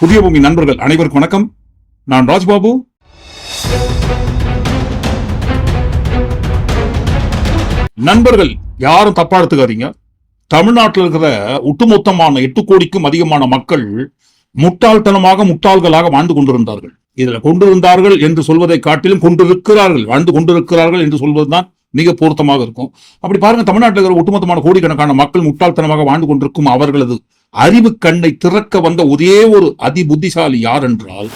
புதிய பூமி நண்பர்கள் அனைவருக்கும் வணக்கம். நான் ராஜ்பாபு. நண்பர்கள் யாரும் தப்பா எடுத்துக்காதீங்க. தமிழ்நாட்டில் இருக்கிற ஒட்டுமொத்தமான எட்டு கோடிக்கும் அதிகமான மக்கள் முட்டாள்தனமாக முட்டாள்களாக வாழ்ந்து கொண்டிருந்தார்கள். இதில் கொண்டிருந்தார்கள் என்று சொல்வதை காட்டிலும் கொண்டிருக்கிறார்கள் வாழ்ந்து கொண்டிருக்கிறார்கள் என்று சொல்வதுதான் மிக பொருத்தமாக இருக்கும். அப்படி பாருங்க தமிழ்நாட்டில் இருக்கிற ஒட்டுமொத்தமான கோடிக்கணக்கான மக்கள் முட்டாள்தனமாக வாழ்ந்து கொண்டிருக்கும் அவர்களது அறிவு கண்ணை திறக்க வந்த ஒரே ஒரு அதி புத்திசாலி யார் என்றால்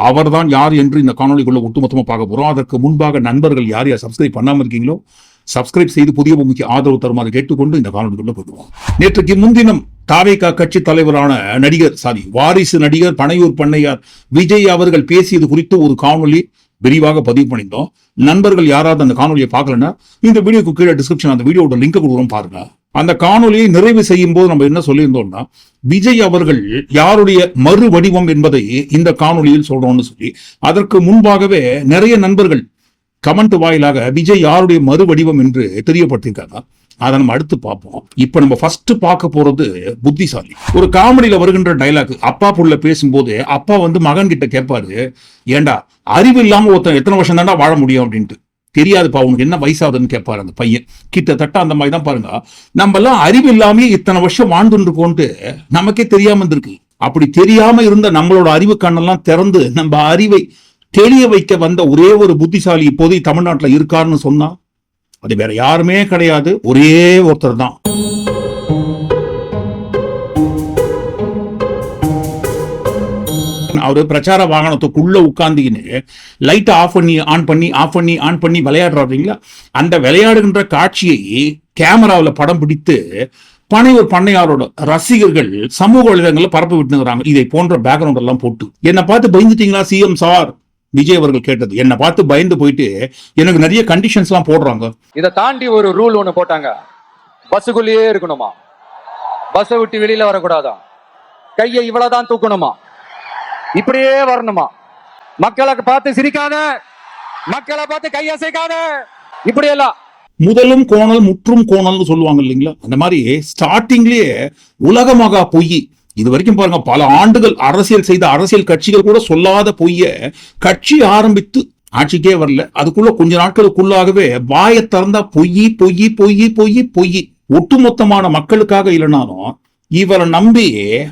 அவர்தான் யார் என்று இந்த காணொலிக்குள்ள ஒட்டுமொத்தமா பார்க்க போறோம். அதற்கு முன்பாக நண்பர்கள் யார் யார் சப்ஸ்கிரைப் பண்ணாம இருக்கீங்களோ சப்ஸ்கிரைப் செய்து புதிய பூமிக்கு ஆதரவு தருமாறு கேட்டுக்கொண்டு இந்த காணொலிக்குள்ள போயிடுவோம் நேற்றுக்கு முன்தினம் தாவேகா கட்சி தலைவரான நடிகர் சாரி வாரிசு நடிகர் பனையூர் பண்ணையார் விஜய் அவர்கள் பேசியது குறித்து ஒரு காணொலி விரிவாக பதிவு பண்ணியிருந்தோம். நண்பர்கள் யாராவது அந்த காணொலியை பார்க்கலன்னா இந்த வீடியோக்கு கீழே டிஸ்கிரிப்ஷன் அந்த வீடியோட லிங்க் கொடுக்குறோம் பாருங்க. அந்த காணொலியை நிறைவு செய்யும் போது நம்ம என்ன சொல்லியிருந்தோம்னா விஜய் அவர்கள் யாருடைய மறு வடிவம் என்பதை இந்த காணொலியில் சொல்றோம்னு சொல்லி அதற்கு முன்பாகவே நிறைய நண்பர்கள் கமெண்ட் வாயிலாக விஜய் யாருடைய மறு வடிவம் என்று தெரியப்படுத்தியிருக்காங்க. அதை நம்ம அடுத்து பார்ப்போம். இப்ப நம்ம ஃபர்ஸ்ட் பார்க்க போறது புத்திசாலி. ஒரு காமெடியில வருகின்ற டைலாக் அப்பா புள்ள பேசும்போது அப்பா வந்து மகன் கிட்ட கேட்பாரு ஏண்டா அறிவு இல்லாம ஒருத்தன் எத்தனை வருஷம் தாண்டா வாழ முடியும்? அப்படின்ட்டு. தெரியாதுப்பா உனக்கு என்ன வயசாகுதுன்னு கேட்பாரு அந்த பையன். கிட்டத்தட்ட அந்த மாதிரி தான் பாருங்க. நம்ம எல்லாம் அறிவு இல்லாம இத்தனை வருஷம் வாழ்ந்துருக்கோன்ட்டு நமக்கே தெரியாம இருந்திருக்கு. அப்படி தெரியாம இருந்த நம்மளோட அறிவு கண்ணெல்லாம் திறந்து நம்ம அறிவை தெளிய வைக்க வந்த ஒரே ஒரு புத்திசாலி இப்போது தமிழ்நாட்டில் இருக்காருன்னு சொன்னா அது வேற யாருமே கிடையாது. ஒரே ஒருத்தர் தான் அவரு பிரச்சார வாகனத்துக்குள்ள உட்கார்ந்துக்கின்னு லைட் ஆஃப் பண்ணி ஆன் பண்ணி ஆஃப் பண்ணி ஆன் பண்ணி விளையாடுறாருங்களா அந்த விளையாடுகின்ற காட்சியை கேமராவில் படம் பிடித்து பனையூர் பண்ணையாரோட ரசிகர்கள் சமூக வலைதளங்களில் பரப்பி விட்டுங்கிறாங்க இதை போன்ற பேக்ரவுண்ட் எல்லாம் போட்டு. என்னை பார்த்து பயந்துட்டீங்களா சிஎம் சார்? விஜய் அவர்கள் கேட்டது. என்னை பார்த்து பயந்து போயிட்டு எனக்கு நிறைய கண்டிஷன்ஸ் எல்லாம் போடுறாங்க. இதை தாண்டி ஒரு ரூல் ஒண்ணு போட்டாங்க. பஸ்ஸுக்குள்ளேயே இருக்கணுமா? பஸ்ஸை விட்டு வெளியில வரக்கூடாதா? கையை இவ்வளவுதான் தூக்கணுமா? இப்படியே வரணுமா? மக்களை பார்த்து சிரிக்காத. மக்களை பார்த்து கையசைக்காத இப்படி எல்லாம் முதலும் கோணல் முற்றும் கோணல்னு சொல்லுவாங்க இல்லைங்களா? அந்த மாதிரி ஸ்டார்டிங்லயே உலகமாக பொய். இது வரைக்கும் பாருங்க பல ஆண்டுகள் அரசியல் செய்த அரசியல் கட்சிகள் கூட சொல்லாத பொய்ய கட்சி ஆரம்பித்து ஆட்சிக்கே வரல. அதுக்குள்ள கொஞ்ச நாட்களுக்குள்ளாகவே வாயை திறந்தா பொய் பொய் பொய் பொய் பொய் ஒட்டுமொத்தமான மக்களுக்காக இல்லைனாலும் இவரை நம்பி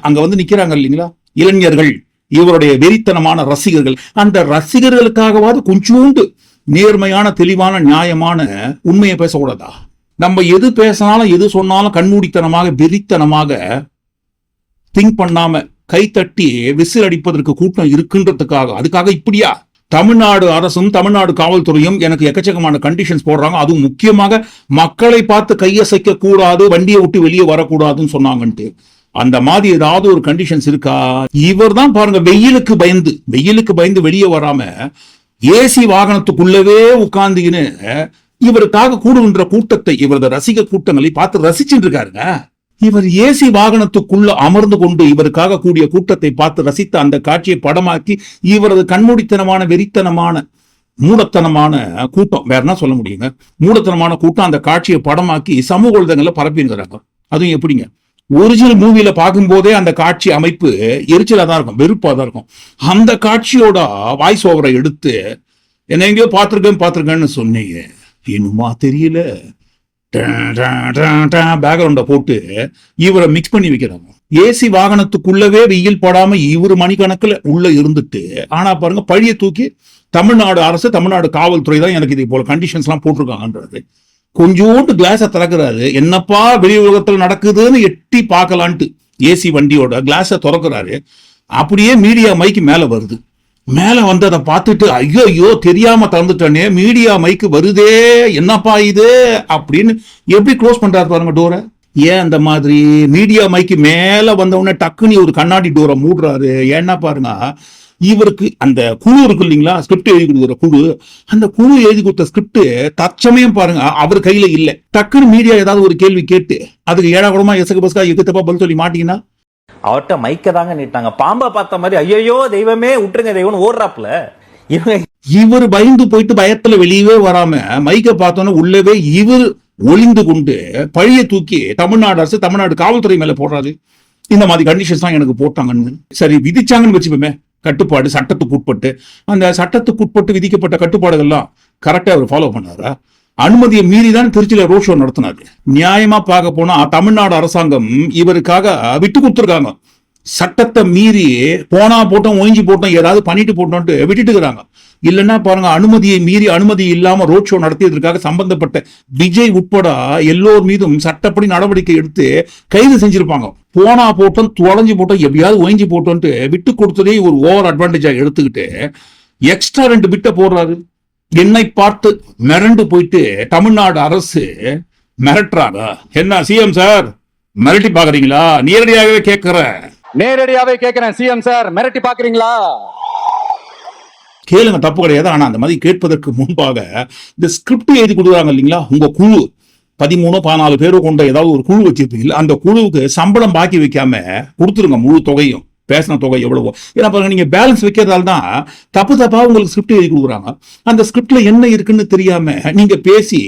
அங்க வந்து நிக்கிறாங்க இல்லைங்களா? இளைஞர்கள் இவருடைய வெறித்தனமான ரசிகர்கள். அந்த ரசிகர்களுக்காகவாது கொஞ்சோண்டு நேர்மையான தெளிவான நியாயமான உண்மையை பேசக்கூடாதா? நம்ம எது பேசினாலும் எது சொன்னாலும் கண்மூடித்தனமாக வெறித்தனமாக திங்க் பண்ணாம கைத்தட்டி விசில் அடிப்பதற்கு கூட்டம் இருக்குன்றதுக்காக அதுக்காக இப்படியா? தமிழ்நாடு அரசும் தமிழ்நாடு காவல்துறையும் எனக்கு எக்கச்சக்கமான கண்டிஷன்ஸ் போடுறாங்க. அதுவும் முக்கியமாக மக்களை பார்த்து கையசைக்க கூடாது வண்டியை விட்டு வெளியே வரக்கூடாதுன்னு சொன்னாங்கன்ட்டு. அந்த மாதிரி ஏதாவது ஒரு கண்டிஷன்ஸ் இருக்கா? இவர் தான் பாருங்க வெயிலுக்கு பயந்து வெயிலுக்கு பயந்து வெளியே வராம ஏசி வாகனத்துக்குள்ளவே உட்கார்ந்துக்கின்னு இவருக்காக கூடுகின்ற கூட்டத்தை இவரது ரசிக கூட்டங்களை பார்த்து ரசிச்சுட்டு இருக்காருங்க. இவர் ஏசி வாகனத்துக்குள்ள அமர்ந்து கொண்டு இவருக்காக கூடிய கூட்டத்தை பார்த்து ரசித்த அந்த காட்சியை படமாக்கி இவரது கண்மூடித்தனமான வெறித்தனமான மூடத்தனமான கூட்டம். வேற என்ன சொல்ல முடியுங்க? மூடத்தனமான கூட்டம் அந்த காட்சியை படமாக்கி சமூக ஊடகங்களில் பரப்பிங்கிறாங்க அதுவும் எப்படிங்க? ஒரிஜினல் மூவியில பார்க்கும்போதே அந்த காட்சி அமைப்பு எரிச்சலா தான் இருக்கும் வெறுப்பாக தான் இருக்கும். அந்த காட்சியோட வாய்ஸ் ஓவரை எடுத்து என்ன எங்கேயோ பார்த்துருக்கேன் பார்த்துருக்கேன்னு சொன்னீங்க. இன்னுமா தெரியல? பேக்ரவுண்டை போட்டு இவரை மிக்ஸ் பண்ணி வைக்கிறாங்க. ஏசி வாகனத்துக்குள்ளவே வெயில் படாம இவரு மணிக்கணக்கில் உள்ள இருந்துட்டு ஆனா பாருங்க பழிய தூக்கி தமிழ்நாடு அரசு தமிழ்நாடு காவல்துறை தான் எனக்கு இது போல கண்டிஷன்ஸ்லாம் போட்டிருக்காங்கன்றது. கொஞ்சோண்டு கிளாஸை திறக்கிறாரு. என்னப்பா வெளி உலகத்தில் நடக்குதுன்னு எட்டி பார்க்கலான்ட்டு ஏசி வண்டியோட கிளாஸை திறக்கிறாரு. அப்படியே மீடியா மைக்கு மேல வருது. மேலே வந்து அதை பார்த்துட்டு ஐயோ ஐயோ தெரியாம திறந்துட்டோன்னே மீடியா மைக்கு வருதே என்னப்பா இது? அப்படின்னு எப்படி க்ளோஸ் பண்றாரு பாருங்க டோரை ஏன் அந்த மாதிரி? மீடியா மைக்கு மேலே வந்தவுடனே டக்குன்னு ஒரு கண்ணாடி டோரை மூடுறாரு. ஏன்னா பாருங்க இவருக்கு அந்த குழு இருக்கு இல்லைங்களா? ஸ்கிரிப்ட் எழுதி கொடுக்குற குழு. அந்த குழு எழுதி கொடுத்த ஸ்கிரிப்ட் தற்சமயம் பாருங்க அவர் கையில இல்லை. டக்குன்னு மீடியா ஏதாவது ஒரு கேள்வி கேட்டு அதுக்கு ஏழா கூடமா எசக்கு பஸ்கா எகுத்தப்பா பதில் சொல்லி மாட்டீங்கன்னா அவர்கிட்ட மைக்க தாங்க நீட்டாங்க பாம்பை பார்த்த மாதிரி ஐயோ தெய்வமே விட்டுருங்க தெய்வம்னு ஓடுறாப்புல. இவங்க இவர் பயந்து போயிட்டு பயத்துல வெளியவே வராம மைக்க பார்த்தோன்னே உள்ளவே இவர் ஒளிந்து கொண்டு பழிய தூக்கி தமிழ்நாடு அரசு தமிழ்நாடு காவல்துறை மேல போடுறாரு. இந்த மாதிரி கண்டிஷன்ஸ் தான் எனக்கு போட்டாங்கன்னு. சரி விதிச்சாங்கன்னு வச்சுப்போமே கட்டுப்பாடு சட்டத்துக்கு உட்பட்டு. அந்த சட்டத்துக்கு உட்பட்டு விதிக்கப்பட்ட கட்டுப்பாடுகள்லாம் கரெக்டா அவர் ஃபாலோ பண்ணாரா? அனுமதியை மீறி தான் திருச்சியில ரோட் ஷோ நடத்தினாரு நியாயமா பார்க்க போனா தமிழ்நாடு அரசாங்கம் இவருக்காக விட்டு கொடுத்துருக்காங்க. சட்டத்தை மீறி போனா போட்டோம் ஒழிஞ்சு போட்டோம் ஏதாவது பண்ணிட்டு போட்டோம்ட்டு விட்டுட்டு இருக்கிறாங்க. இல்லைன்னா பாருங்க அனுமதியை மீறி அனுமதி இல்லாம ரோட் ஷோ நடத்தியதற்காக சம்பந்தப்பட்ட விஜய் உட்பட எல்லோர் மீதும் சட்டப்படி நடவடிக்கை எடுத்து கைது செஞ்சிருப்பாங்க. போனா போட்டோம் தொலைஞ்சு போட்டோம் எப்படியாவது ஒழிஞ்சு போட்டோம்ட்டு விட்டு கொடுத்ததே ஒரு ஓவர் அட்வான்டேஜா எடுத்துக்கிட்டு எக்ஸ்ட்ரா ரெண்டு பிட்டை போடுறாரு. என்னை பார்த்து மிரண்டு போயிட்டு தமிழ்நாடு அரசு மிரட்டுறாங்க. என்ன சிஎம் சார் மிரட்டி பாக்குறீங்களா நேரடியாகவே கேட்கிறேன். நேரடியாவே கேக்குறேன் சிஎம் சார் மிரட்டி பாக்குறீங்களா கேளுங்க தப்பு கிடையாது. ஆனா அந்த மாதிரி கேட்பதற்கு முன்பாக இந்த ஸ்கிரிப்ட் எழுதி கொடுக்குறாங்க இல்லைங்களா? உங்க குழு பதிமூணு பதினாலு பேரும் கொண்ட ஏதாவது ஒரு குழு வச்சிருப்பீங்க அந்த குழுவுக்கு சம்பளம் பாக்கி வைக்காம கொடுத்துருங்க முழு தொகையும். பேசின தொகை எவ்வளவோ. ஏன்னா பாருங்க நீங்க பேலன்ஸ் வைக்கிறதால தான் தப்பு தப்பா உங்களுக்கு ஸ்கிரிப்ட் எழுதி கொடுக்குறாங்க. அந்த ஸ்கிரிப்ட்ல என்ன இருக்குன்னு தெரியாம நீங்க பேசி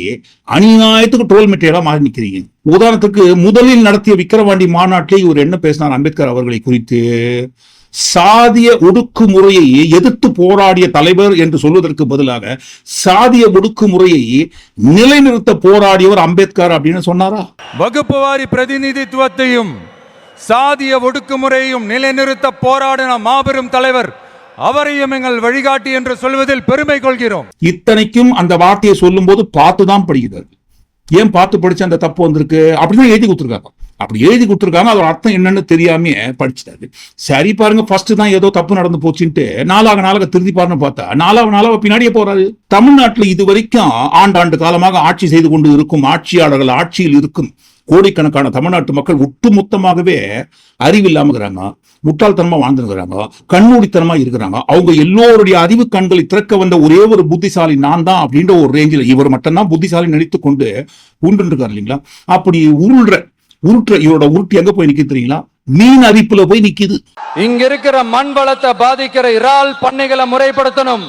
அநியாயத்துக்கு டோல் மெட்டீரியலா மாறி நிற்கிறீங்க உதாரணத்துக்கு முதலில் நடத்திய விக்கிரவாண்டி மாநாட்டிலே இவர் என்ன பேசினார்? அம்பேத்கர் அவர்களை குறித்து. சாதிய ஒடுக்குமுறையை எதிர்த்து போராடிய தலைவர் என்று சொல்வதற்கு பதிலாக சாதிய ஒடுக்குமுறையை நிலைநிறுத்த போராடியவர் அம்பேத்கர் அப்படின்னு சொன்னாரா? வகுப்புவாரி பிரதிநிதித்துவத்தையும் சாதிய ஒடுக்குமுறையும் நிலைநிறுத்த போராடின மாபெரும் தலைவர் அவரையும் எங்கள் வழிகாட்டி என்று சொல்வதில் பெருமை கொள்கிறோம். இத்தனைக்கும் அந்த வார்த்தையை சொல்லும் போது பார்த்துதான் படிக்கிறார் ஏன் பார்த்து படிச்சு அந்த தப்பு வந்திருக்கு? அப்படிதான் எழுதி கொடுத்துருக்காங்க. அப்படி எழுதி கொடுத்துருக்காங்க அதோட அர்த்தம் என்னன்னு தெரியாம படிச்சிட்டாரு. சரி பாருங்க ஃபர்ஸ்ட் தான் ஏதோ தப்பு நடந்து போச்சுன்ட்டு நாளாக நாளாக திருத்தி பாருன்னு பார்த்தா நாலாவது நாளாக பின்னாடியே போறாரு. தமிழ்நாட்டில் இது வரைக்கும் ஆண்டாண்டு காலமாக ஆட்சி செய்து கொண்டு இருக்கும் ஆட்சியாளர்கள் ஆட்சியில் இருக்கும் கோடிக்கணக்கான தமிழ்நாட்டு மக்கள் ஒட்டுமொத்தமாகவே அறிவில்லாம இருக்கிறாங்க முட்டாள்தனமா வாழ்ந்துருக்கிறாங்க கண்மூடித்தனமா இருக்கிறாங்க. அவங்க எல்லோருடைய அறிவு கண்களை திறக்க வந்த ஒரே ஒரு புத்திசாலி நான் தான் அப்படின்ற ஒரு ரேஞ்சில் இவர் மட்டும்தான் புத்திசாலி நினைத்து கொண்டு உண்டு இருக்காரு இல்லைங்களா? அப்படி உருள்ற உருட்டுற இவரோட உருட்டு எங்க போய் நிக்க தெரியுங்களா? மீன் அரிப்புல போய் நிக்குது. இங்க இருக்கிற மண் வளத்தை பாதிக்கிற இறால் பண்ணைகளை முறைப்படுத்தணும்.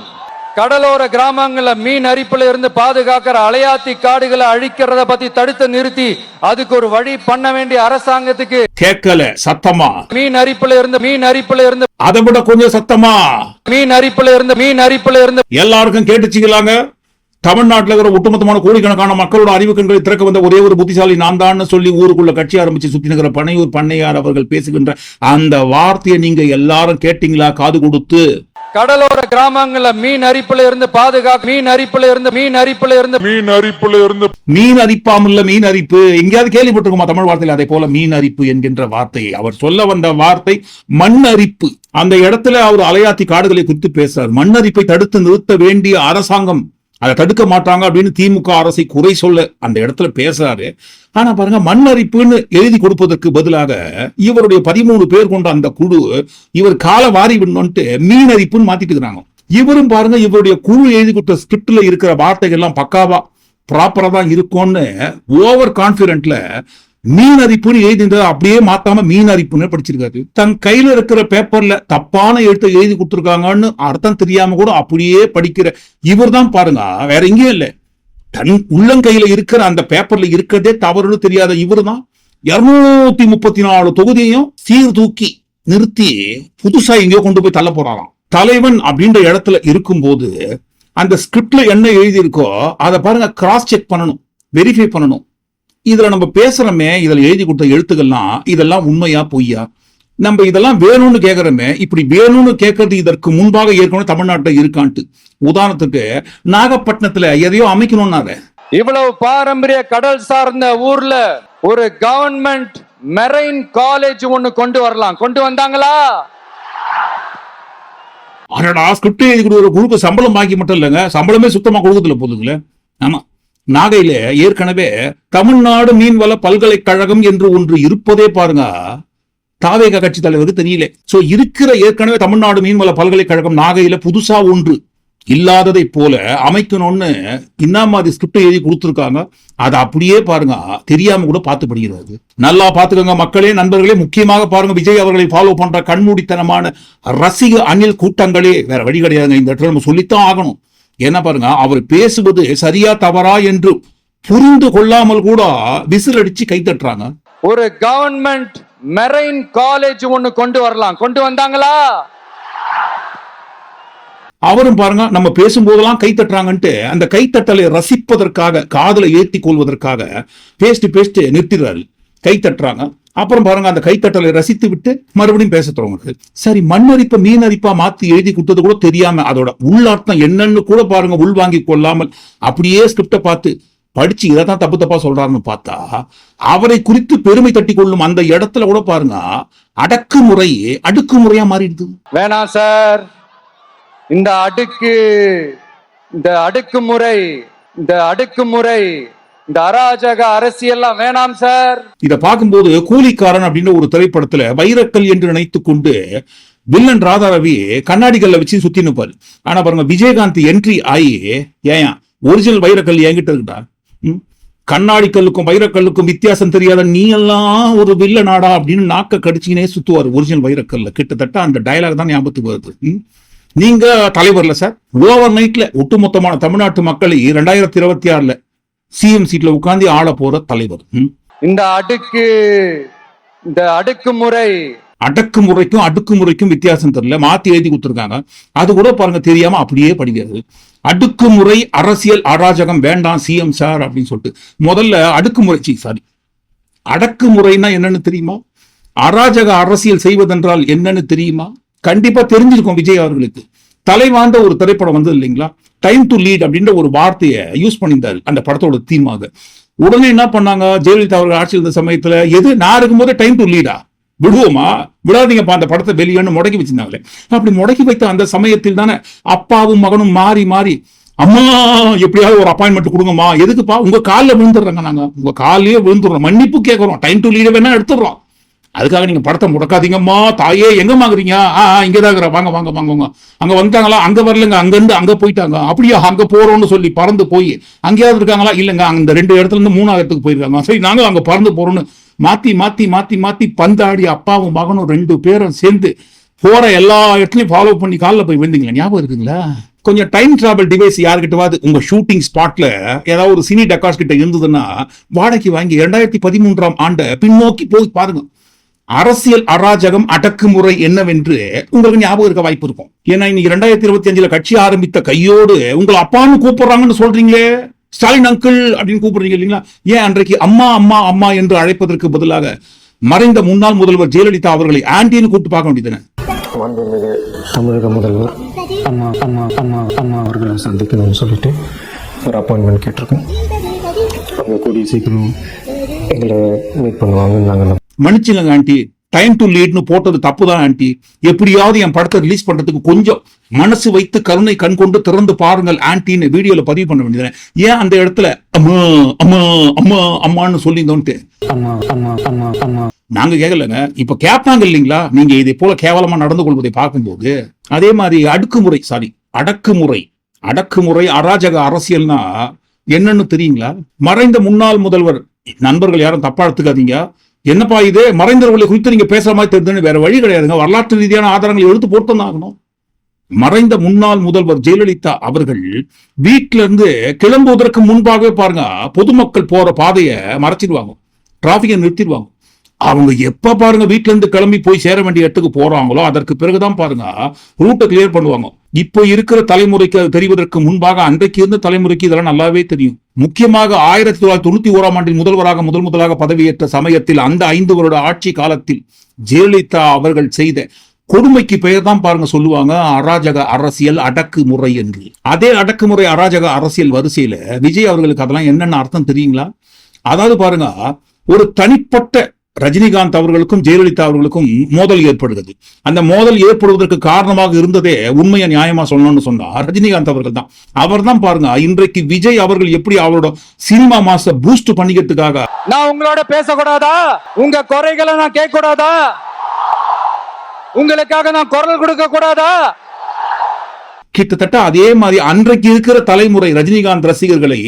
கடலோர கிராமங்கள்ல மீன் அரிப்புல இருந்து பாதுகாக்கிற அலையாத்தி காடுகளை அழிக்கிறத பத்தி தடுத்து நிறுத்தி அதுக்கு ஒரு வழி பண்ண வேண்டிய அரசாங்கத்துக்கு கேட்கல சத்தமா? மீன் அரிப்புல இருந்து மீன் அரிப்புல இருந்து அதை விட கொஞ்சம் சத்தமா? மீன் அரிப்புல இருந்து மீன் அரிப்புல இருந்து எல்லாருக்கும் கேட்டுச்சுக்கலாங்க. தமிழ்நாட்டில் இருக்கிற ஒட்டுமொத்தமான கோடிக்கணக்கான மக்களோட அறிவு கண்களை திறக்க வந்த ஒரே ஒரு புத்திசாலி நான் தான் சொல்லி ஊருக்குள்ள கட்சி ஆரம்பிச்சு சுத்தி நிற்கிற பனையூர் பண்ணையார் அவர்கள் பேசுகின்ற அந்த வார்த்தையை நீங்க எல்லாரும் கேட்டீங்களா? காது கொடுத்து. கடலோர கிராமங்கள்ல மீன் அரிப்புல இருந்து பாதுகாக்க மீன் அரிப்புல இருந்து மீன் அரிப்புல இருந்து மீன் அரிப்புல இருந்து மீன் அரிப்பாமல்ல மீன் அரிப்பு. எங்கேயாவது கேள்விப்பட்டிருக்குமா தமிழ் வார்த்தையில்? அதே போல மீன் அரிப்பு என்கின்ற வார்த்தையை அவர் சொல்ல வந்த வார்த்தை மண் அரிப்பு. அந்த இடத்துல அவர் அலையாத்தி காடுகளை குறித்து பேசுறார். மண் அரிப்பை தடுத்து நிறுத்த வேண்டிய அரசாங்கம் அதை தடுக்க மாட்டாங்க அப்படின்னு திமுக அரசை குறை சொல்ல அந்த இடத்துல பேசுறாரு. ஆனா பாருங்க மண்ணரிப்புன்னு எழுதி கொடுப்பதற்கு பதிலாக இவருடைய பதிமூணு பேர் கொண்ட அந்த குழு இவர் கால வாரி விடணும்ட்டு மீன் அரிப்புன்னு மாத்திட்டு இருக்கிறாங்க இவரும் பாருங்க இவருடைய குழு எழுதி கொடுத்த ஸ்கிரிப்ட்ல இருக்கிற வார்த்தைகள் எல்லாம் பக்காவா ப்ராப்பரா தான் இருக்கும்னு ஓவர் கான்பிடென்ட்ல மீன் அரிப்புன்னு எழுதியிருந்ததை அப்படியே மாத்தாம மீன் அரிப்புன்னு படிச்சிருக்காரு. தன் கையில இருக்கிற பேப்பர்ல தப்பான எழுத்தை எழுதி கொடுத்துருக்காங்கன்னு அர்த்தம் தெரியாம கூட அப்படியே படிக்கிற இவர் தான் பாருங்க. வேற எங்கேயும் இல்லை. தன் உள்ளங்கையில இருக்கிற அந்த பேப்பர்ல இருக்கிறதே தவறுன்னு தெரியாத இவர் தான் இருநூத்தி முப்பத்தி நாலு தொகுதியையும் சீர்தூக்கி நிறுத்தி புதுசா எங்கேயோ கொண்டு போய் தள்ள போறாராம். தலைவன் அப்படின்ற இடத்துல இருக்கும்போது அந்த ஸ்கிரிப்ட்ல என்ன எழுதியிருக்கோ அதை பாருங்க கிராஸ் செக் பண்ணணும் வெரிஃபை பண்ணணும். இதுல நம்ம பேசுறோமே இதுல எழுதி கொடுத்த எழுத்துக்கள்லாம் இதெல்லாம் உண்மையா பொய்யா? நம்ம இதெல்லாம் வேணும்னு கேக்குறோமே இப்படி வேணும்னு கேட்கறது இதற்கு முன்பாக ஏற்கனவே தமிழ்நாட்டில் இருக்கான்ட்டு. உதாரணத்துக்கு நாகப்பட்டினத்துல எதையோ அமைக்கணும்னாரு இவ்வளவு பாரம்பரிய கடல் சார்ந்த ஊர்ல ஒரு கவர்மெண்ட் மெரைன் காலேஜ் ஒண்ணு கொண்டு வரலாம். கொண்டு வந்தாங்களா? அடடா ஸ்கிரிப்ட் எழுதி கொடுக்குற குழுக்கு சம்பளம் பாக்கி மட்டும் இல்லைங்க. சம்பளமே சுத்தமா கொடுக்குதுல போதுங்களே. ஆமா. நாகையில ஏற்கனவே தமிழ்நாடு மீன்வள பல்கலைக்கழகம் என்று ஒன்று இருப்பதே பாருங்க. தாவேக கட்சி தலைவருக்கு தெரியல. சோ இருக்கிற ஏற்கனவே தமிழ்நாடு மீன்வள பல்கலைக்கழகம் நாகையில புதுசா ஒன்று இல்லாததை போல அமைக்கணும்னு என்ன மாதிரி ஸ்கிரிப்ட் எழுதி கொடுத்துருக்காங்க. அதை அப்படியே பாருங்க. தெரியாம கூட பார்த்து படிக்கிறாரு நல்லா பாத்துக்கோங்க மக்களே நண்பர்களே முக்கியமாக பாருங்க விஜய் அவர்களை ஃபாலோ பண்ற கண்மூடித்தனமான ரசிக அணில் கூட்டங்களே. வேற வழி கிடையாதுங்க. இந்த இடத்துல நம்ம சொல்லித்தான் ஆகணும். என்ன பாருங்க அவர் பேசுவது சரியா தவறா என்று புரிந்து கொள்ளாமல் கூட விசில் அடிச்சு கை தட்டுறாங்க. ஒரு கவர்மெண்ட் மெரைன் காலேஜ் ஒண்ணு கொண்டு வரலாம். கொண்டு வந்தாங்களா? அவரும் பாருங்க நம்ம பேசும்போதெல்லாம் கை தட்டுறாங்கன்ட்டு அந்த கைத்தட்டலை ரசிப்பதற்காக காதலை ஏத்தி கொள்வதற்காக பேஸ்ட் பேஸ்ட் நிறுத்திடுறாரு. கை தட்டுறாங்க. அப்புறம் பாருங்க அந்த கைத்தட்டலை ரசித்து விட்டு மறுபடியும் பேச தொடங்குது சரி மண்ணரிப்பை மீன் அரிப்பா மாத்தி எழுதி கொடுத்தது கூட தெரியாம அதோட உள்ளார்த்தம் என்னன்னு கூட பாருங்க உள்வாங்கி கொள்ளாமல் அப்படியே ஸ்கிரிப்டை பார்த்து படிச்சு இதை தான் தப்பு தப்பா சொல்றாருன்னு பார்த்தா அவரை குறித்து பெருமை தட்டி கொள்ளும் அந்த இடத்துல கூட பாருங்க அடக்குமுறை அடுக்குமுறையா மாறிடுது. வேணாம் சார். இந்த அடுக்கு இந்த அடுக்குமுறை இந்த அடுக்குமுறை இந்த அராஜக அரசியல்லாம் வேணாம் சார். இத பார்க்கும்போது கூலிக்காரன் அப்படின்னு ஒரு திரைப்படத்துல வைரக்கல் என்று நினைத்து கொண்டு வில்லன் ராதாரவி கண்ணாடிகள்ல வச்சு சுத்தி நிப்பாரு ஆனா பாருங்க விஜயகாந்த் என்ட்ரி ஆகி ஏன் ஒரிஜினல் வைரக்கல் என்கிட்ட இருக்குடா. கண்ணாடிக்கல்லுக்கும் கண்ணாடி கல்லுக்கும் வைரக்கல்லுக்கும் வித்தியாசம் தெரியாத நீ எல்லாம் ஒரு வில்ல நாடா அப்படின்னு நாக்க கடிச்சினே சுத்துவார் ஒரிஜினல் வைரக்கல்ல. கிட்டத்தட்ட அந்த டயலாக் தான் ஞாபகத்துக்கு வருது. நீங்க தலைவர்ல சார். ஓவர் நைட்ல ஒட்டுமொத்தமான தமிழ்நாட்டு மக்களை ரெண்டாயிரத்தி இருபத்தி ஆறுல சிஎம் சீட்ல உட்கார்ந்து ஆள போற தலைவர்? இந்த அடுக்கு இந்த அடுக்குமுறை. அடக்குமுறைக்கும் அடுக்குமுறைக்கும் வித்தியாசம் தெரியல. மாத்தி எழுதி கொடுத்துருக்காங்க. அது கூட பாருங்க தெரியாம அப்படியே படிக்கிறது. அடுக்குமுறை அரசியல் அராஜகம் வேண்டாம் சிஎம் சார் அப்படின்னு சொல்லிட்டு. முதல்ல அடுக்குமுறை சி சாரி அடக்குமுறைனா என்னன்னு தெரியுமா? அராஜக அரசியல் செய்வதென்றால் என்னன்னு தெரியுமா? கண்டிப்பா தெரிஞ்சிருக்கும் விஜய் அவர்களுக்கு. தலைவாண்ட ஒரு திரைப்படம் வந்தது இல்லைங்களா? டைம் டு லீட் அப்படின்ற ஒரு வார்த்தையை யூஸ் பண்ணியிருந்தாரு அந்த படத்தோட தீமாக உடனே என்ன பண்ணாங்க? ஜெயலலிதா அவர்கள் ஆட்சி இருந்த சமயத்துல எது நான் இருக்கும்போது டைம் டு லீடா விடுவோமா? விடாதீங்கப்பா அந்த படத்தை வெளியேன்னு முடக்கி வச்சிருந்தாங்களே. அப்படி முடக்கி வைத்த அந்த சமயத்தில் தானே அப்பாவும் மகனும் மாறி மாறி அம்மா எப்படியாவது ஒரு அப்பாயின்மெண்ட் கொடுங்கம்மா எதுக்குப்பா? உங்க காலில் விழுந்துடுறாங்க நாங்க. உங்க காலையே விழுந்துடுறோம். மன்னிப்பு கேட்கறோம் டைம் டு லீட வேணா எடுத்துடுறோம். அதுக்காக நீங்க படத்தை முடக்காதீங்கம்மா. தாயே எங்கம்மா இருக்கிறீங்க ஆ ஆ, இங்கதான் இருக்கிற வாங்க வாங்க வாங்க வாங்க. அங்க வந்துட்டாங்களா? அங்க வரலங்க. அங்கேருந்து அங்கே அங்க போயிட்டாங்க. அப்படியா? அங்க போறோம்னு சொல்லி பறந்து போய். அங்கேயாவது இருக்காங்களா? இல்லங்க. அந்த ரெண்டு இடத்துல இருந்து மூணாவது இடத்துக்கு போயிருக்காங்க. சரி நாங்கள் அங்க பறந்து போறோம்னு மாத்தி மாத்தி மாத்தி மாத்தி பந்தாடி அப்பாவும் மகனும் ரெண்டு பேரும் சேர்ந்து போற எல்லா இடத்துலையும் ஃபாலோ பண்ணி காலில் போய் வந்தீங்களா ஞாபகம் இருக்குங்களா? கொஞ்சம் டைம் டிராவல் டிவைஸ் யாருக்கிட்டவாது உங்க ஷூட்டிங் ஸ்பாட்ல ஏதாவது ஒரு சினி டெக்காஸ் கிட்ட இருந்ததுன்னா வாடகைக்கு வாங்கி இரண்டாயிரத்தி பதிமூன்றாம் ஆண்டை பின்னோக்கி போய் பாருங்க. அரசியல் அராஜகம் அடக்குமுறை என்னவென்று உங்களுக்கு ஞாபகம் இருக்க வாய்ப்பு இருக்கும். ஏன்னா இன்னைக்கு ரெண்டாயிரத்தி இருபத்தி அஞ்சுல கட்சி ஆரம்பித்த கையோடு உங்களை அப்பான்னு கூப்பிடுறாங்கன்னு சொல்றீங்களே? ஸ்டாலின் அங்கிள் அப்படின்னு கூப்பிடுறீங்க இல்லைங்களா? ஏன் அன்றைக்கு அம்மா அம்மா அம்மா என்று அழைப்பதற்கு பதிலாக மறைந்த முன்னாள் முதல்வர் ஜெயலலிதா அவர்களை ஆண்டின்னு கூப்பிட்டு பார்க்க மாண்புமிகு தமிழக முதல்வர் அம்மா அம்மா அம்மா அம்மா அவர்களை சந்திக்கணும்னு சொல்லிட்டு ஒரு அப்பாயின்மெண்ட் கேட்டிருக்கோம். அவங்க கூடிய சீக்கிரம் எங்களை மீட் பண்ணுவாங்கன்னு நாங்கள் ஆண்டி. டைம் டு லீட்னு போட்டது தப்பு தான் ஆண்டி. எப்படியாவது என் படத்தை ரிலீஸ் பண்றதுக்கு கொஞ்சம் மனசு வைத்து கருணை கண் கொண்டு திறந்து பாருங்கள் ஆன்டின்னு வீடியோல பதிவு பண்ண வேண்டியது ஏன் அந்த இடத்துல அம்மா அம்மா அம்மா அம்மான்னு சொல்லியிருந்தோன்ட்டு? நாங்க கேட்கலங்க இப்ப கேட்பாங்க இல்லைங்களா? நீங்க இதை போல கேவலமா நடந்து கொள்வதை பார்க்கும்போது அதே மாதிரி அடுக்குமுறை சாரி அடக்குமுறை அடக்குமுறை அராஜக அரசியல்னா என்னன்னு தெரியுங்களா? மறைந்த முன்னாள் முதல்வர் நண்பர்கள் யாரும் தப்பா எடுத்துக்காதீங்க. என்னப்பா இது? மறைந்தவர்களை குறித்து நீங்க பேசுற மாதிரி தெரிஞ்சுன்னு வேற வழி கிடையாதுங்க. வரலாற்று ரீதியான ஆதாரங்களை எடுத்து போட்டு தான் ஆகணும். மறைந்த முன்னாள் முதல்வர் ஜெயலலிதா அவர்கள் வீட்டில இருந்து கிளம்புவதற்கு முன்பாகவே பாருங்க பொதுமக்கள் போற பாதையை மறைச்சிடுவாங்க டிராபிக்கை நிறுத்திடுவாங்க அவங்க எப்ப பாருங்க வீட்டுல இருந்து கிளம்பி போய் சேர வேண்டிய இடத்துக்கு போறாங்களோ அதற்கு பிறகுதான் பாருங்க ரூட்டை கிளியர் பண்ணுவாங்க. இப்போ இருக்கிற தலைமுறைக்கு அது தெரிவதற்கு முன்பாக அன்றைக்கு இருந்த தலைமுறைக்கு இதெல்லாம் நல்லாவே தெரியும். முக்கியமாக ஆயிரத்தி தொள்ளாயிரத்தி தொண்ணூத்தி ஓராம் ஆண்டில் முதல்வராக முதல் முதலாக பதவியேற்ற சமயத்தில் அந்த ஐந்து வருட ஆட்சி காலத்தில் ஜெயலலிதா அவர்கள் செய்த கொடுமைக்கு பெயர் தான் பாருங்க சொல்லுவாங்க அராஜக அரசியல் அடக்குமுறை என்று. அதே அடக்குமுறை அராஜக அரசியல் வரிசையில விஜய் அவர்களுக்கு அதெல்லாம் என்னென்ன அர்த்தம் தெரியுங்களா? அதாவது பாருங்க ஒரு தனிப்பட்ட ரஜினிகாந்த் அவர்களுக்கும் ஜெயலலிதா அவர்களுக்கும் மோதல் ஏற்படுகிறது. அந்த மோதல் ஏற்படுவதற்கு காரணமாக இருந்ததே உண்மையை நியாயமா சொல்லணும்னு சொன்னா ரஜினிகாந்த் அவர்கள் தான். அவர் தான் பாருங்க இன்றைக்கு விஜய் அவர்கள் எப்படி அவரோட சினிமா மாச பூஸ்ட் பண்ணிக்கிறதுக்காக நான் உங்களோட பேசக்கூடாதா? உங்க குறைகளை நான் கேட்க கூடாதா உங்களுக்காக நான் குரல் கொடுக்க கூடாதா கிட்டத்தட்ட அதே மாதிரி அன்றைக்கு இருக்கிற தலைமுறை ரஜினிகாந்த் ரசிகர்களை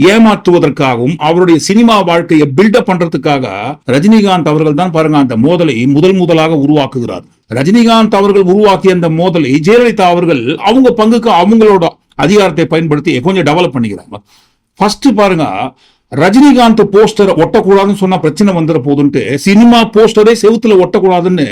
ஏமாற்றுவதற்காகவும் அவருடைய சினிமா வாழ்க்கையை பில்டப் பண்றதுக்காக ரஜினிகாந்த் அவர்கள் தான் பாருங்க அந்த மோதலை முதல் முதலாக உருவாக்குகிறார். ரஜினிகாந்த் அவர்கள் உருவாக்கிய அந்த மோதலை ஜெயலலிதா அவர்கள் அவங்க பங்குக்கு அவங்களோட அதிகாரத்தை பயன்படுத்தி கொஞ்சம் டெவலப் பண்ணிக்கிறாங்க. ஃபர்ஸ்ட் பாருங்க ரஜினிகாந்த் போஸ்டர் ஒட்டக்கூடாதுன்னு சொன்னா பிரச்சனை வந்துட போதுன்ட்டு சினிமா போஸ்டரே செவுத்துல ஒட்டக்கூடாதுன்னு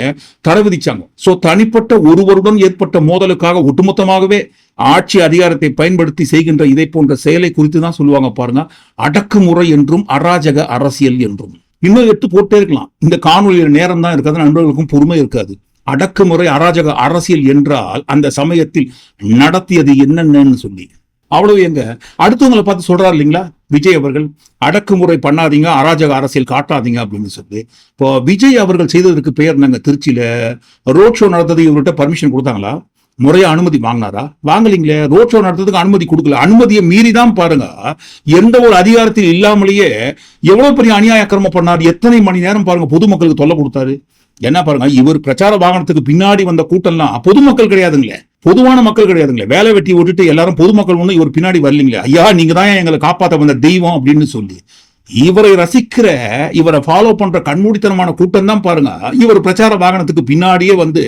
தடை விதிச்சாங்க. சோ தனிப்பட்ட ஒருவருடன் ஏற்பட்ட மோதலுக்காக ஒட்டுமொத்தமாகவே ஆட்சி அதிகாரத்தை பயன்படுத்தி செய்கின்ற இதை போன்ற செயலை குறித்து தான் சொல்லுவாங்க பாருங்க. அடக்குமுறை என்றும் அராஜக அரசியல் என்றும். இன்னும் எடுத்து போட்டே இருக்கலாம். இந்த காணொலியில் நேரம் தான் இருக்காது நண்பர்களுக்கும் பொறுமை இருக்காது. அடக்குமுறை அராஜக அரசியல் என்றால் அந்த சமயத்தில் நடத்தியது என்னென்னு சொல்லி. அவ்வளவு எங்க? அடுத்தவங்களை பார்த்து சொல்றாரு இல்லைங்களா? விஜய் அவர்கள் அடக்குமுறை பண்ணாதீங்க அராஜக அரசியல் காட்டாதீங்க அப்படின்னு சொல்லி. இப்போ விஜய் அவர்கள் செய்ததற்கு பெயர் நாங்கள் திருச்சியில ரோட் ஷோ நடத்தது இவர்கிட்ட பர்மிஷன் கொடுத்தாங்களா? முறையா அனுமதி வாங்கினாரா? வாங்கலீங்களே ரோட் ஷோ நடத்துறதுக்கு அனுமதி கொடுக்கல. அனுமதியை மீறி தான் பாருங்க. எந்த ஒரு அதிகாரத்தில் இல்லாமலேயே எவ்வளவு பெரிய அநியாய அக்கிரமம் பண்ணாரு? எத்தனை மணி நேரம் பாருங்க பொதுமக்களுக்கு தொல்லை கொடுத்தாரு. என்ன பாருங்க இவர் பிரச்சார வாகனத்துக்கு பின்னாடி வந்த கூட்டம்லாம் பொதுமக்கள் கிடையாதுங்களே. பொதுவான மக்கள் கிடையாதுங்களே. வேலை வெட்டி விட்டுட்டு எல்லாரும் பொதுமக்கள் ஒன்று இவர் பின்னாடி வரலீங்களே. ஐயா நீங்க தான் எங்களை காப்பாத்த வந்த தெய்வம் அப்படின்னு சொல்லி. இவரை ரசிக்கிற இவரை ஃபாலோ பண்ற கண்மூடித்தனமான கூட்டம் தான் பாருங்க. இவர் பிரச்சார வாகனத்துக்கு பின்னாடியே வந்து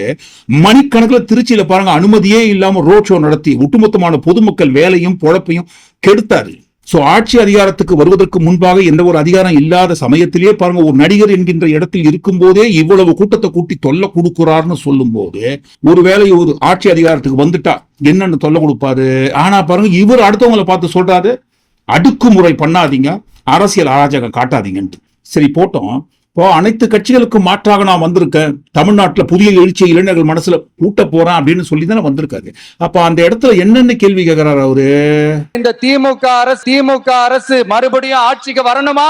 மணிக்கணக்கில் திருச்சியில பாருங்க அனுமதியே இல்லாம ரோட் ஷோ நடத்தி ஒட்டுமொத்தமான பொதுமக்கள் வேலையும் பொழப்பையும் கெடுத்தாரு. சோ ஆட்சி அதிகாரத்துக்கு வருவதற்கு முன்பாக எந்த ஒரு அதிகாரம் இல்லாத சமயத்திலேயே பாருங்க ஒரு நடிகர் என்கின்ற இடத்தில் இருக்கும் போதே இவ்வளவு கூட்டத்தை கூட்டி தொல்லை கொடுக்கிறார்னு சொல்லும் போது ஒருவேளை ஒரு ஆட்சி அதிகாரத்துக்கு வந்துட்டா என்னன்னு தொல்லை கொடுப்பாரு? ஆனா பாருங்க இவர் அடுத்தவங்களை பார்த்து சொல்றாரு அடுக்குமுறை பண்ணாதீங்க அரசியல் அராஜகம் காட்டாதீங்கன்ட்டு. சரி போட்டோம். இப்போ அனைத்து கட்சிகளுக்கும் மாற்றாக நான் வந்திருக்கேன் தமிழ்நாட்டுல புதிய எழுச்சி இளைஞர்கள் மனசுல கூட்ட போறேன் அப்படின்னு சொல்லி தானே வந்திருக்காரு. அப்ப அந்த இடத்துல என்னென்ன கேள்வி கேட்கிறாரு அவரு? இந்த திமுக அரசு திமுக அரசு மறுபடியும் ஆட்சிக்கு வரணுமா?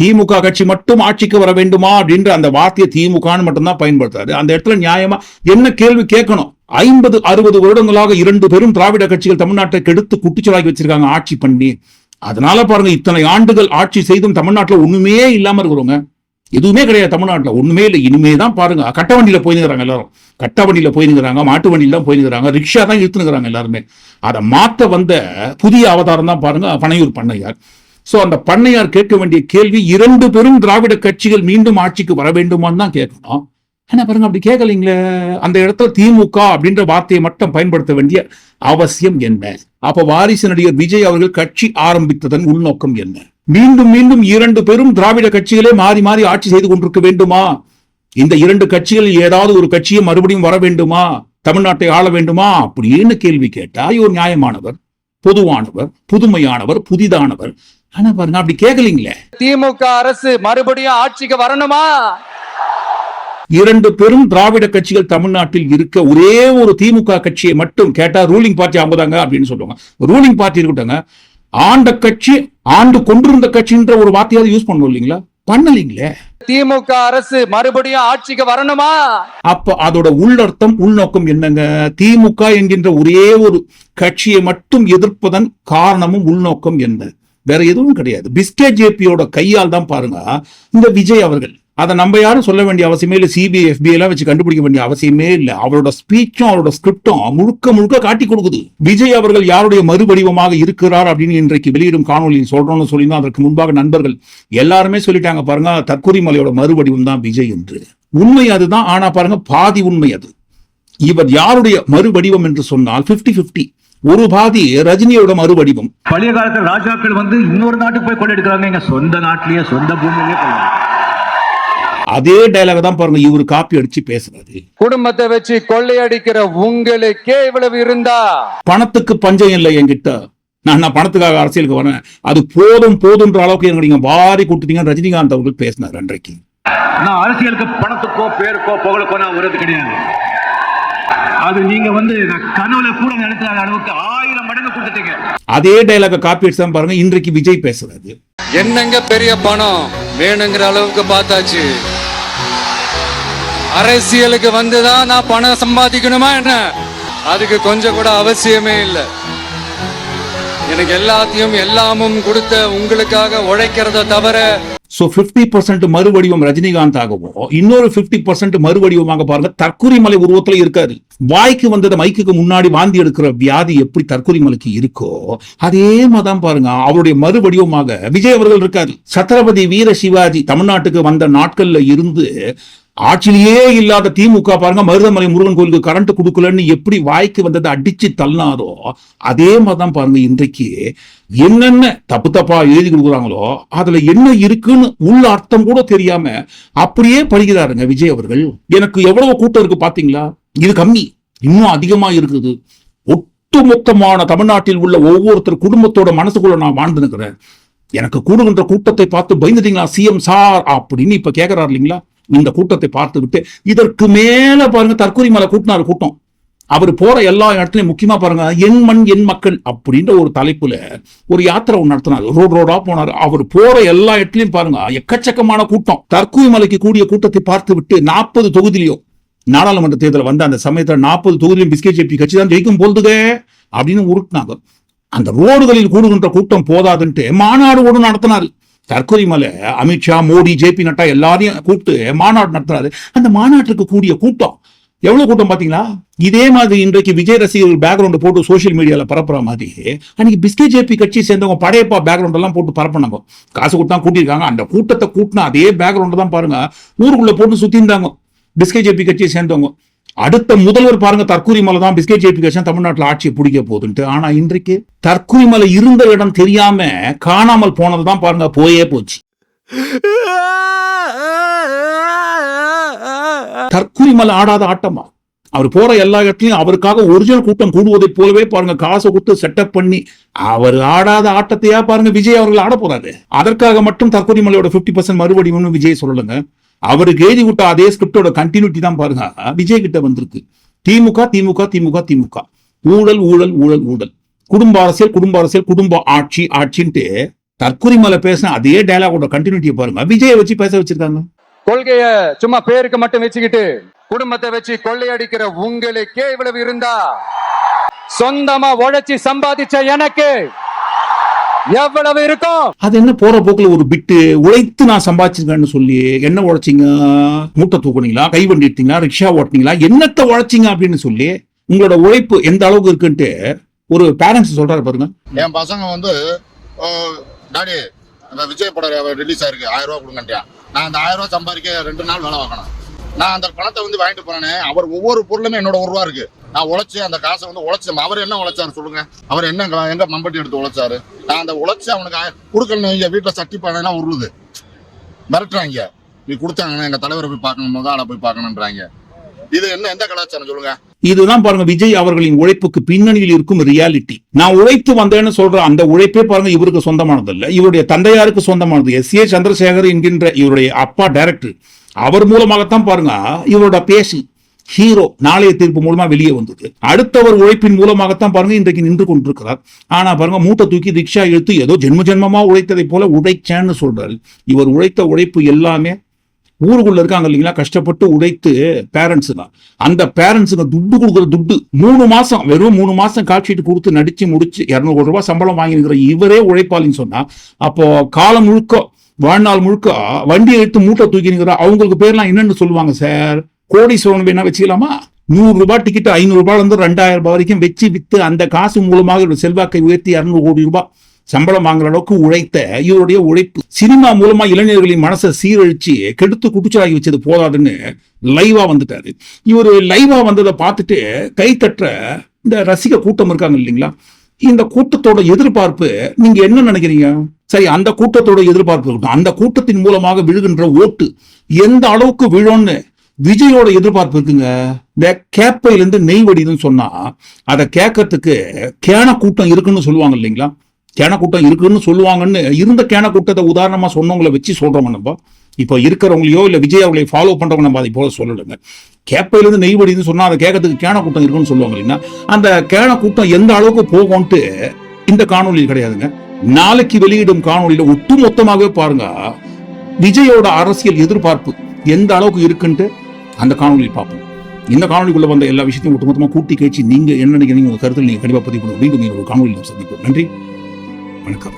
திமுக கட்சி மட்டும் ஆட்சிக்கு வர வேண்டுமா அப்படின்ற அந்த வார்த்தையை திமுகன்னு மட்டும்தான் பயன்படுத்தாரு அந்த இடத்துல நியாயமா என்ன கேள்வி கேட்கணும்? ஐம்பது அறுபது வருடங்களாக இரண்டு பெரும் திராவிட கட்சிகள் தமிழ்நாட்டை கெடுத்து குட்டிச்சலாக்கி வச்சிருக்காங்க ஆட்சி பண்ணி. அதனால பாருங்க இத்தனை ஆண்டுகள் ஆட்சி செய்தும் தமிழ்நாட்டில் ஒண்ணுமே இல்லாம இருக்கிறோங்க எதுவுமே கிடையாது தமிழ்நாட்டில். ஒண்ணுமே இல்லை. இனிமே தான் பாருங்க. கட்ட வண்டியில போயிருக்கிறாங்க எல்லாரும். கட்ட வண்டியில போயிருக்கிறாங்க மாட்டு வண்டியில தான் போயிருக்கிறாங்க ரிக்ஷா தான் இழுத்துனுக்குறாங்க எல்லாருமே. அதை மாத்த வந்த புதிய அவதாரம் தான் பாருங்க பனையூர் பண்ணையார். ஸோ அந்த பண்ணையார் கேட்க வேண்டிய கேள்வி இரண்டு பெரும் திராவிட கட்சிகள் மீண்டும் ஆட்சிக்கு வர வேண்டுமான்னு தான் கேட்கணும். ஆனா பாருங்க அப்படி கேட்கலீங்களே அந்த இடத்துல திமுக அப்படின்ற வார்த்தையை மட்டும் பயன்படுத்த வேண்டிய அவசியம் என்ன? அப்ப வாரிசு நடிகர் விஜய் அவர்கள் கட்சி ஆரம்பித்ததன் உள்நோக்கம் என்ன? மீண்டும் மீண்டும் இரண்டு பெரும் திராவிட கட்சிகளே மாறி மாறி ஆட்சி செய்து கொண்டிருக்க வேண்டுமா? இந்த இரண்டு கட்சிகளில் ஏதாவது ஒரு கட்சியை மறுபடியும் வர வேண்டுமா? தமிழ்நாட்டை ஆள வேண்டுமா? அப்படின்னு கேள்வி கேட்டா இவர் நியாயமானவர் பொதுவானவர் புதுமையானவர் புதிதானவர். ஆனா பாருங்க அப்படி கேட்கலீங்களே திமுக அரசு மறுபடியும் ஆட்சிக்கு வரணுமா? இரண்டு பெரும் திராவிட கட்சிகள் தமிழ்நாட்டில் இருக்க ஒரே ஒரு திமுக கட்சியை மட்டும் கேட்டா ரூலிங் பார்ட்டி அவங்க தாங்க அப்படின்னு சொல்லுவாங்க. ரூலிங் பார்ட்டி இருக்கட்டாங்க ஆண்ட கட்சி ஆண்டு கொண்டிருந்த கட்சின்ற ஒரு வார்த்தையாவது யூஸ் பண்ணுவோம் இல்லைங்களா? பண்ணலீங்களே. திமுக அரசு மறுபடியும் ஆட்சிக்கு வரணுமா? அப்ப அதோட உள்ளர்த்தம் உள்நோக்கம் என்னங்க? திமுக என்கின்ற ஒரே ஒரு கட்சியை மட்டும் எதிர்ப்பதன் காரணமும் உள்நோக்கம் என்ன? வேற எதுவும் கிடையாது. பிஸ்கெட் ஜேபியோட கையால் தான் பாருங்க. இந்த விஜய் அவர்கள் அதை நம்ம யாரும் சொல்ல வேண்டிய அவசியமே இல்லை. சிபிஐ எஃபிஐலாம் எல்லாம் வச்சு கண்டுபிடிக்க வேண்டிய அவசியமே இல்லை. அவரோட ஸ்பீச்சும் அவரோட ஸ்கிரிப்டும் முழுக்க முழுக்க காட்டி கொடுக்குது. விஜய் அவர்கள் யாருடைய மறுவடிவமாக இருக்கிறார் அப்படின்னு இன்றைக்கு வெளியிடும் காணொலியில் சொல்றோம்னு சொல்லி அதற்கு முன்பாக நண்பர்கள் எல்லாருமே சொல்லிட்டாங்க பாருங்க தற்கொலை மலையோட மறுவடிவம் தான் விஜய் என்று. உண்மை அதுதான். ஆனா பாருங்க பாதி உண்மை அது. இவர் யாருடைய மறுவடிவம் என்று சொன்னால் 50 50 ஒரு பாதி ரஜினியோட மறுவடிவம். பழைய காலத்துல ராஜாக்கள் வந்து இன்னொரு நாட்டுக்கு போய் கொள்ளையடிக்கிறாங்க எங்க சொந்த நாட்டிலேயே சொந்த பூமியிலேயே அதே டயலாக தான் பாருங்க இவர் காப்பி அடிச்சு பேசுறாரு. குடும்பத்தை வச்சு கொள்ளையடிக்கிற உங்களுக்கே இவ்வளவு இருந்தா? பணத்துக்கு பஞ்சம் இல்லை என்கிட்ட. நான் நான் பணத்துக்காக அரசியலுக்கு வரேன். அது போதும் போதுன்ற அளவுக்கு எனக்கு நீங்க வாரி கூட்டுட்டீங்க ரஜினிகாந்த் அவர்கள் பேசினார் அன்றைக்கு. நான் அரசியலுக்கு பணத்துக்கோ பேருக்கோ புகழுக்கோ நான் வருது கிடையாது. அது நீங்க வந்து கனவுல கூட நினைக்காத அளவுக்கு ஆயிரம் மடங்கு கொடுத்துட்டீங்க. அதே டயலாக காப்பி அடிச்சு பாருங்க இன்றைக்கு விஜய் பேசுறாரு. என்னங்க பெரிய பணம்? வேணுங்கிற அளவுக்கு பார்த்தாச்சு. அரசியலுக்கு வந்துதான் நான் பணம் சம்பாதிக்கணுமா என்ன? அதுக்கு கொஞ்சம் கூட அவசியமே இல்லை. எனக்கு எல்லாத்தையும் எல்லாமும் கொடுத்த உங்களுக்காக உழைக்கிறத தவிர சோ 50% பர்சன்ட் மறுவடிவம் ரஜினிகாந்த் ஆகவும் இன்னொரு 50% பர்சன்ட் மறுவடிவமாக பாருங்க தற்கொலை மலை உருவத்துல இருக்காரு. வாய்க்கு வந்தது மைக்குக்கு முன்னாடி வாந்தி எடுக்கிற வியாதி எப்படி தற்கொலை மலைக்கு இருக்கோ அதே மாதிரி பாருங்க அவருடைய மறுவடிவமாக விஜய் அவர்கள் இருக்காரு. சத்ரபதி வீர சிவாஜி தமிழ்நாட்டுக்கு வந்த நாட்கள்ல இருந்து ஆட்சியிலேயே இல்லாத திமுக பாருங்க மருதமலை முருகன் கோயிலுக்கு கரண்ட் கொடுக்கலன்னு எப்படி வாய்க்கு வந்ததை அடிச்சு தள்ளினாதோ அதே மாதிரிதான் பாருங்க இன்றைக்கு என்னென்ன தப்பு தப்பா எழுதி கொடுக்குறாங்களோ அதுல என்ன இருக்குன்னு உள்ள அர்த்தம் கூட தெரியாம அப்படியே படிக்கிறாருங்க விஜய் அவர்கள். எனக்கு எவ்வளவு கூட்டம் இருக்கு பாத்தீங்களா? இது கம்மி இன்னும் அதிகமா இருக்குது. ஒட்டுமொத்தமான தமிழ்நாட்டில் உள்ள ஒவ்வொருத்தர் குடும்பத்தோட மனசுக்குள்ள நான் வாழ்ந்து எனக்கு கூடுகின்ற கூட்டத்தை பார்த்து பயந்துட்டீங்களா சிஎம் சார் அப்படின்னு இப்ப கேக்குறாரு இல்லைங்களா? இந்த கூட்டத்தை பார்த்து விட்டு இதற்கு மேல பாருங்க தற்கொலை மலை கூட்டினாரு கூட்டம். அவர் போற எல்லா இடத்துலயும் முக்கியமா பாருங்க என் மண் என் மக்கள் அப்படின்ற ஒரு தலைப்புல ஒரு யாத்திரை ஒன்று நடத்தினார். ரோடு ரோடா போனார். அவர் போற எல்லா இடத்துலயும் பாருங்க எக்கச்சக்கமான கூட்டம். தற்கொலை மலைக்கு கூடிய கூட்டத்தை பார்த்து விட்டு நாற்பது தொகுதியிலையும் நாடாளுமன்ற தேர்தல் வந்த அந்த சமயத்தில் நாற்பது தொகுதியிலும் பிஸ்கெட் ஜேபி கட்சி தான் ஜெயிக்கும் போல்துக அப்படின்னு உருட்டினாங்க. அந்த ரோடுகளில் கூடுகின்ற கூட்டம் போதாதுன்ட்டு மாநாடு ஒன்று நடத்தினாரு. தற்கொலை மலை அமித்ஷா மோடி ஜேபி நட்டா எல்லாரையும் கூப்பிட்டு மாநாடு நடத்துறாரு. அந்த மாநாட்டுக்கு கூடிய கூட்டம் எவ்வளவு கூட்டம் பாத்தீங்களா இதே மாதிரி இன்றைக்கு விஜய் ரசிகர்கள் பேக்ரவுண்ட் போட்டு சோசியல் மீடியால பரப்புற மாதிரி அன்னைக்கு பிஸ்கே ஜேபி கட்சி சேர்ந்தவங்க படையப்பா பேக்ரவுண்ட் எல்லாம் போட்டு பரப்பினாங்க. காசு கொடுத்தா கூட்டியிருக்காங்க. அந்த கூட்டத்தை கூட்டினா அதே பேக்ரவுண்ட் தான் பாருங்க. ஊருக்குள்ள போட்டு சுத்தி இருந்தாங்க பிஸ்கே ஜேபி கட்சியை சேர்ந்தவங்க. அடுத்த முதல்வர் பாருங்க தற்கூரி மலை தான். பிஸ்கெட் ஜெயிப்பிகேஷன் தமிழ்நாட்டில் ஆட்சியை பிடிக்க போகுதுன்ட்டு. ஆனா இன்றைக்கு தற்கூரி மலை இருந்த இடம் தெரியாம காணாமல் போனது தான் பாருங்க போயே போச்சு. தற்கூரி மலை ஆடாத ஆட்டமா? அவர் போற எல்லா இடத்துலையும் அவருக்காக ஒரிஜினல் கூட்டம் கூடுவதை போலவே பாருங்க காசை கொடுத்து செட்டப் பண்ணி அவர் ஆடாத ஆட்டத்தையா பாருங்க விஜய் அவர்கள் ஆட போறாரு. அதற்காக மட்டும் தற்கூரி மலையோட 50% பர்சன்ட் மறுபடியும் விஜய் சொல்லுங்க அவருக்கு எழுதி விட்ட அதே ஸ்கிரிப்டோட கண்டினியூட்டி தான் பாருங்க. விஜய் கிட்ட வந்திருக்கு. திமுக திமுக திமுக திமுக. ஊழல் ஊழல் ஊழல் ஊழல். குடும்ப அரசியல் குடும்ப அரசியல் குடும்ப ஆட்சி ஆட்சின்ட்டு தற்கொலை மலை பேசின அதே டயலாகோட கண்டினியூட்டியை பாருங்க. விஜயை வச்சு பேச வச்சிருக்காங்க. கொள்கைய சும்மா பேருக்கு மட்டும் வச்சுக்கிட்டு குடும்பத்தை வச்சு கொள்ளையடிக்கிற உங்களுக்கே இவ்வளவு இருந்தா சொந்தமா உழைச்சி சம்பாதிச்ச எனக்கு எவ்வளவு இருக்கும்? அது என்ன போற போக்குல ஒரு பிட்டு உழைத்து நான் சம்பாதிச்சிருக்கேன்னு சொல்லி என்ன உழைச்சிங்க? மூட்டை தூக்குனீங்களா? கைவண்டி எடுத்தீங்களா? ரிக்ஷா ஓட்டினீங்களா? என்னத்த உழைச்சிங்க அப்படின்னு சொல்லி உங்களோட உழைப்பு எந்த அளவுக்கு இருக்குன்ட்டு ஒரு பேரண்ட்ஸ் சொல்றாரு பாருங்க. என் பசங்க வந்து "ஓ, டாடி அந்த விஜய் படம் ரிலீஸ் ஆயிருக்கு. ஆயிரம் ரூபா கொடுங்கன்ட்டியான் நான் அந்த ஆயிரம் ரூபா சம்பாதிக்க ரெண்டு நாள் வேலை பார்க்கணும். நான் அந்த பணத்தை வந்து வாங்கிட்டு போறேனே. அவர் ஒவ்வொரு பொருளுமே என்னோட ஒரு ரூபா இருக்கு. நான் உழைச்சி அந்த காசை வந்து உழைச்சேன் அவர் என்ன உழைச்சாரு சொல்லுங்க. அவர் என்ன க- எங்க மம்பட்டி எடுத்து உழைச்சாரு? நான் அந்த உழைச்சி அவனுக்கு கொடுக்கணும் இங்க வீட்டுல சட்டி பானைனா உருளுது. மிரட்டுறாங்க. நீ கொடுத்தாங்கன்னா எங்க தலைவரை போய் பார்க்கணும் முதல்ல போய் பார்க்கணுன்றாங்க இது என்ன எந்த கலாச்சாரம் சொல்லுங்க? இதுதான் பாருங்க விஜய் அவர்களின் உழைப்புக்கு பின்னணியில் இருக்கும் ரியாலிட்டி நான் உழைத்து வந்தேன்னு சொல்ற அந்த உழைப்பே பாருங்க இவருக்கு சொந்தமானது இல்ல இவருடைய தந்தையாருக்கு சொந்தமானது. எஸ். ஏ. சந்திரசேகர் என்கின்ற இவருடைய அப்பா டைரக்டர் அவர் மூலமாகத்தான் பாருங்க இவரோட பேசி ஹீரோ நாளைய தீர்ப்பு மூலமா வெளியே வந்தது. அடுத்தவர் உழைப்பின் மூலமாகத்தான் பாருங்க இன்றைக்கு நின்று கொண்டிருக்கிறார். ஆனா பாருங்க மூட்டை தூக்கி ரிக்ஷா இழுத்து ஏதோ ஜென்ம ஜென்மமா உழைத்ததை போல உழைச்சேன்னு சொல்றாரு. இவர் உழைத்த உழைப்பு எல்லாமே ஊருக்குள்ள இருக்காங்க இல்லைங்களா? கஷ்டப்பட்டு உழைத்து பேரண்ட்ஸ் தான் அந்த பேரண்ட்ஸுங்க துட்டு கொடுக்குற துட்டு மூணு மாசம் வெறும் மூணு மாசம் காட்சிட்டு கொடுத்து நடிச்சு முடிச்சு இருநூறு ரூபாய் சம்பளம் வாங்கியிருக்கிற இவரே உழைப்பாளின்னு சொன்னா அப்போ காலம் முழுக்க வாழ்நாள் முழுக்க வண்டியை எடுத்து மூட்டை தூக்கினுங்கிற அவங்களுக்கு பேர்லாம் என்னன்னு சொல்லுவாங்க சார் கோடீஸ்வரன் வேணா வச்சுக்கலாமா? நூறு ரூபாய் டிக்கெட் ஐநூறு ரூபாயில இருந்து ரெண்டாயிரம் ரூபாய் வரைக்கும் வச்சு வித்து அந்த காசு மூலமாக இவருடைய செல்வாக்கை உயர்த்தி இரநூறு கோடி ரூபாய் சம்பளம் வாங்குற அளவுக்கு உழைத்த இவருடைய உழைப்பு. சினிமா மூலமா இளைஞர்களின் மனசை சீரழிச்சு கெடுத்து குடிச்சலாகி வச்சது போதாதுன்னு லைவா வந்துட்டாரு. இவர் லைவா வந்ததை பார்த்துட்டு கை தட்டுற இந்த ரசிக கூட்டம் இருக்காங்க இல்லைங்களா? இந்த கூட்டத்தோட எதிர்பார்ப்பு நீங்க என்ன நினைக்கிறீங்க? சரி அந்த கூட்டத்தோட எதிர்பார்ப்பு இருக்கட்டும். அந்த கூட்டத்தின் மூலமாக விழுகின்ற ஓட்டு எந்த அளவுக்கு விழும்னு விஜயோட எதிர்பார்ப்பு இருக்குங்க. இந்த கேப்பையில இருந்து நெய் வடிதுன்னு சொன்னா அதை கேட்கறதுக்கு கேன கூட்டம் இருக்குன்னு சொல்லுவாங்க இல்லைங்களா? கேன கூட்டம் இருக்குன்னு சொல்லுவாங்கன்னு இருந்த கேன கூட்டத்தை உதாரணமா சொன்னவங்களை வச்சு சொல்றோம் நம்ம. இப்போ இருக்கிறவங்களையோ இல்ல விஜய் அவர்களை ஃபாலோ பண்றவங்க நம்ம அதை போல சொல்லலைங்க. கேப்பையிலிருந்து நெய் வடிதுன்னு சொன்னா அதை கேட்கறதுக்கு கேன கூட்டம் இருக்குன்னு சொல்லுவாங்க இல்லைங்களா? அந்த கேன கூட்டம் எந்த அளவுக்கு போகும்ட்டு இந்த காணொலியில் கிடையாதுங்க. நாளைக்கு வெளியிடும் காணொலியில ஒட்டு மொத்தமாகவே பாருங்க விஜயோட அரசியல் எதிர்பார்ப்பு எந்த அளவுக்கு இருக்குன்ட்டு அந்த காணொலியில் பார்ப்போம். இந்த காணொலிக்குள்ள வந்த எல்லா விஷயத்தையும் ஒட்டுமொத்தமாக கூட்டி கேச்சு நீங்க என்ன நினைக்கிறீங்க உங்க கருத்தில் நீங்க கண்டிப்பாக பதிவு பண்ணுங்க மீண்டும் இன்னொரு காணொலியில் சந்திப்போம். நன்றி. வணக்கம்.